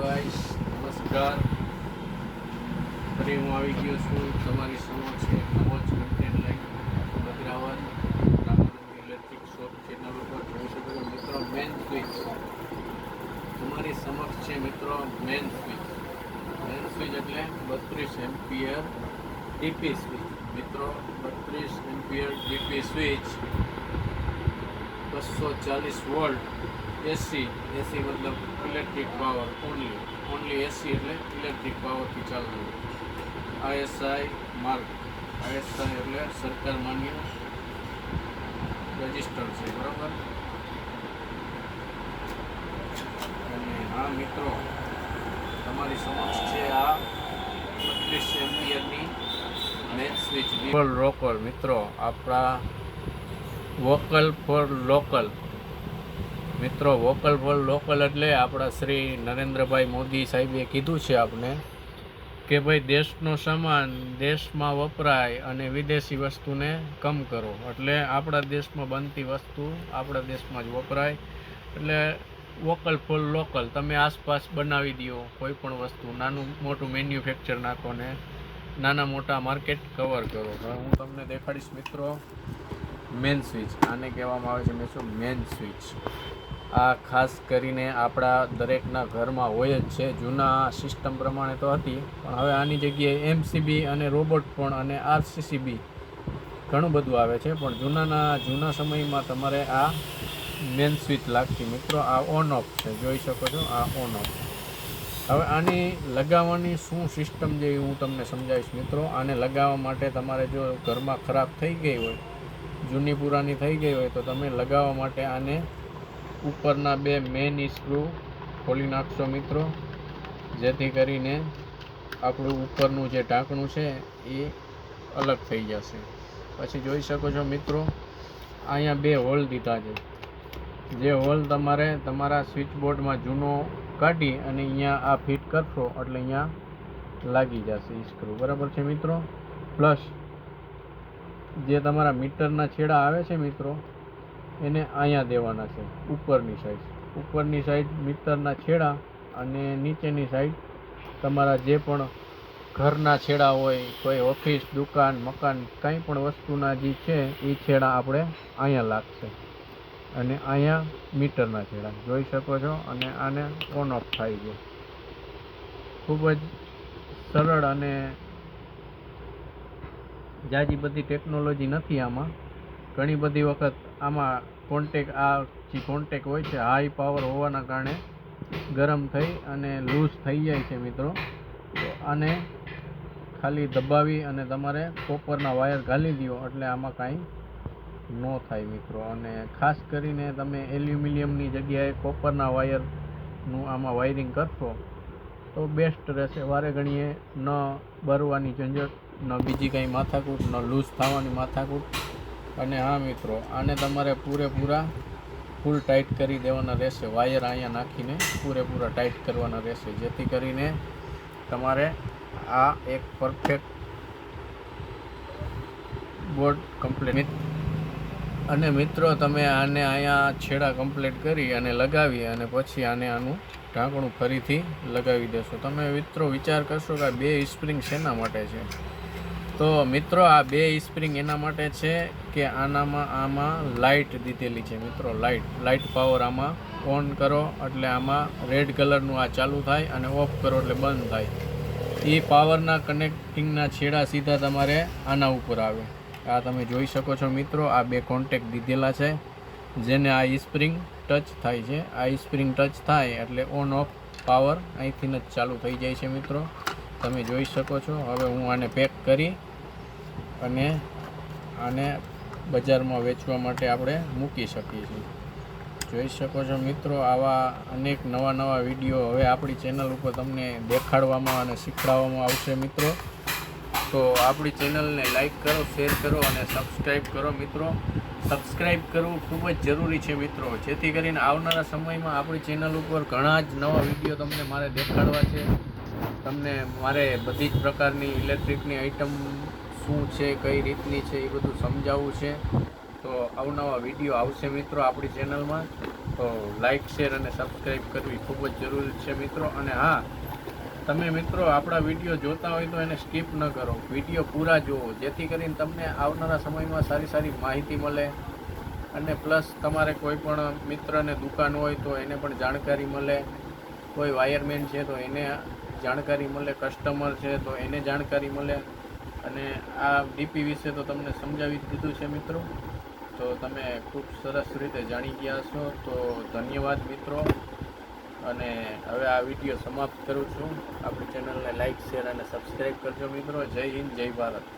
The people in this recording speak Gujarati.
ગાઈસ નમસ્કાર. ફરી હું આવી ગયો છું. તમારી સમક્ષ એક નવો જ કન્ટેન્ટ લઈ ભદ્રાવત ઇલેક્ટ્રિક શોપ ચેનલ ઉપર જોઈ શકો છો. મિત્રો મેન સ્વિચ તમારી સમક્ષ છે, મિત્રો મેન સ્વિચ મેન સ્વિચ એટલે બત્રીસ એમ્પિયર ડીપી સ્વિચ મિત્રો, બત્રીસ એમ્પિયર ડીપી સ્વિચ બસો ચાલીસ વોલ્ટ. એસી એસી મતલબ electric power only only AC એટલે ઇલેક્ટ્રિક પાવરથી ચાલતું. આઈએસઆઈ માર્ક આઈએસઆઈ એટલે સરકાર માન્ય રજિસ્ટર છે, બરાબર? અને હા, મિત્રો, તમારી સમક્ષ છે આ બત્રીસ એમ્પિયરની મેન સ્વિચ રોકર મિત્રો, આપણા વોકલ ફોર લોકલ મિત્રો, વોકલ ફોર લોકલ એટલે આપણા શ્રી નરેન્દ્રભાઈ મોદી સાહેબે કીધું છે આપણે કે ભાઈ, દેશનો સામાન, દેશમાં વપરાય અને વિદેશી વસ્તુને કમ કરો. એટલે આપણા દેશમાં બનતી વસ્તુ આપણા દેશમાં જ વપરાય. એટલે વોકલ ફોર લોકલ, તમે આસપાસ બનાવી દો કોઈ પણ વસ્તુ. નાનું મોટું મેન્યુફેક્ચર નાખો ને નાના મોટા માર્કેટ કવર કરો. હું તમને દેખાડીશ, મિત્રો, મેન સ્વિચ. આને કહેવામાં આવે છે, મિત્રો, મેન સ્વિચ. આ ખાસ કરીને આપણા દરેકના ઘરમાં હોય જ છે. જૂના સિસ્ટમ પ્રમાણે તો હતી, પણ હવે આની જગ્યાએ એમસીબી અને રોબોટ પણ અને આરસીસીબી ઘણું બધું આવે છે. પણ જૂનાના, જૂના સમયમાં તમારે આ મેન સ્વિચ લાગતી. મિત્રો, આ ઓન ઓફ છે. જોઈ શકો છો, આ ઓન ઓફ. હવે આની લગાવવાની શું સિસ્ટમ જે હું તમને સમજાવીશ, મિત્રો. આને લગાવવા માટે તમારે જો ઘરમાં ખરાબ થઈ ગઈ હોય, જૂની પુરાની થઈ ગઈ હોય, તો તમે લગાવવા માટે આને ઉપરના બે મેન સ્ક્રૂ ખોલી નાખશો મિત્રો. જેથી કરીને આપણું ઉપરનું જે ઢાંકણું છે એ અલગ થઈ જશે. પછી જોઈ શકો છો મિત્રો, અહીંયા બે હોલ દીધા છે. જે હોલ તમારે તમારા સ્વિચ બોર્ડમાં જૂનો કાઢી અને અહીંયા આ ફિટ કરશો એટલે અહીંયા લાગી જશે સ્ક્રૂ બરાબર છે મિત્રો? પ્લસ જે તમારા મીટરના છેડા આવે છે મિત્રો એને અહીંયા દેવાના છે, ઉપરની સાઈડ ઉપરની સાઈડ મીટરના છેડા અને નીચેની સાઈડ તમારા જે પણ ઘરના છેડા હોય, કોઈ ઓફિસ દુકાન, મકાન, કંઈ પણ વસ્તુના જે છે, એ છેડા આપણે અહીંયા લાગશે. અને અહીંયા મીટરના છેડા. જોઈ શકો છો? અને આને ઓન ઓફ થાય છે. ખૂબ જ સરળ અને જાજી બધી ટેકનોલોજી નથી આમાં. ઘણી બધી વખત આમાં કોન્ટેક આ જે કોન્ટેક હોય છે હાઈ પાવર હોવાના કારણે ગરમ થઈ અને લૂઝ થઈ જાય છે મિત્રો. આને ખાલી દબાવી અને તમારે કોપરના વાયર ઘાલી દો એટલે આમાં કાંઈ ન થાય મિત્રો. અને ખાસ કરીને તમે એલ્યુમિનિયમની જગ્યાએ કોપરના વાયરનું આમાં વાયરિંગ કરશો, તો બેસ્ટ રહેશે. વારે ઘણીએ ન બરવાની ઝંઝટ, ન બીજી કાંઈ માથાકૂટ, ન લૂઝ થવાની માથાકૂટ. અને હા મિત્રો, આને તમારે પૂરેપૂરા ફૂલ ટાઈટ કરી દેવાના રહેશે. વાયર અહીંયા નાખીને પૂરેપૂરા ટાઈટ કરવાના રહેશે. જેથી કરીને તમારે આ એક પરફેક્ટ બોર્ડ કમ્પ્લીટ અને મિત્રો, તમે આને અહીંયા છેડા કમ્પ્લીટ કરી અને લગાવી અને પછી આને આનું ઢાંકણું ફરીથી લગાવી દેશો. તમે મિત્રો વિચાર કરશો કે આ બે સ્પ્રિંગ શેના માટે છે? તો મિત્રો, આ બે સ્પ્રિંગ એના માટે છે કે આનામાં આમાં લાઇટ દીધેલી છે મિત્રો લાઇટ લાઇટ પાવર આમાં ઓન કરો, એટલે આમાં રેડ કલરનું આ ચાલુ થાય અને ઓફ કરો, એટલે બંધ થાય. એ પાવરના કનેક્ટિંગના છેડા સીધા તમારે આના ઉપર આવે. આ તમે જોઈ શકો છો મિત્રો, આ બે કોન્ટેક દીધેલા છે, જેને આ સ્પ્રિંગ ટચ થાય છે. આ સ્પ્રિંગ ટચ થાય એટલે ઓન ઓફ પાવર અહીંથી જ ચાલુ થઈ જાય છે મિત્રો. તમે જોઈ શકો છો, હવે હું આને પેક કરી અને આને બજારમાં વેચવા માટે આપણે મૂકી શકીએ છીએ. જોઈ શકો છો મિત્રો, આવા અનેક નવા નવા વીડિયો હવે આપણી ચેનલ ઉપર તમને દેખાડવામાં અને શીખવાડવામાં આવશે મિત્રો. તો આપણી ચેનલને લાઈક કરો, શેર કરો અને સબસ્ક્રાઈબ કરો મિત્રો. સબસ્ક્રાઈબ કરવું ખૂબ જ જરૂરી છે મિત્રો. જેથી કરીને આવનારા સમયમાં આપણી ચેનલ ઉપર ઘણા જ નવા વીડિયો તમને મારે દેખાડવા છે. તમને મારે બધી જ પ્રકારની ઇલેક્ટ્રિકની આઇટમ શું છે, કઈ રીતની છે, એ બધું સમજાવવું છે. તો અવનવા વીડિયો આવશે મિત્રો આપણી ચેનલમાં. તો લાઇક શેર અને સબસ્ક્રાઈબ કરવી ખૂબ જ જરૂરી છે મિત્રો. અને હા, તમે મિત્રો આપણા વીડિયો જોતા હોય તો એને સ્કીપ ન કરો. વીડિયો પૂરા જુઓ. જેથી કરીને તમને આવનારા સમયમાં સારી સારી માહિતી મળે. અને પ્લસ તમારે કોઈ પણ મિત્રને દુકાન હોય તો એને પણ જાણકારી મળે. કોઈ વાયરમેન છે તો એને જાણકારી મળે, કસ્ટમર છે તો એને જાણકારી મળે. અને આ ડીપી વિશે તો તમને સમજાવી દીધું છે મિત્રો. તો તમે ખૂબ સરસ રીતે જાણી ગયા છો તો ધન્યવાદ મિત્રો. અને હવે આ વીડિયો સમાપ્ત કરું છું. આપણી ચેનલને લાઇક શેર અને સબસ્ક્રાઈબ કરજો મિત્રો. જય હિન્દ, જય ભારત.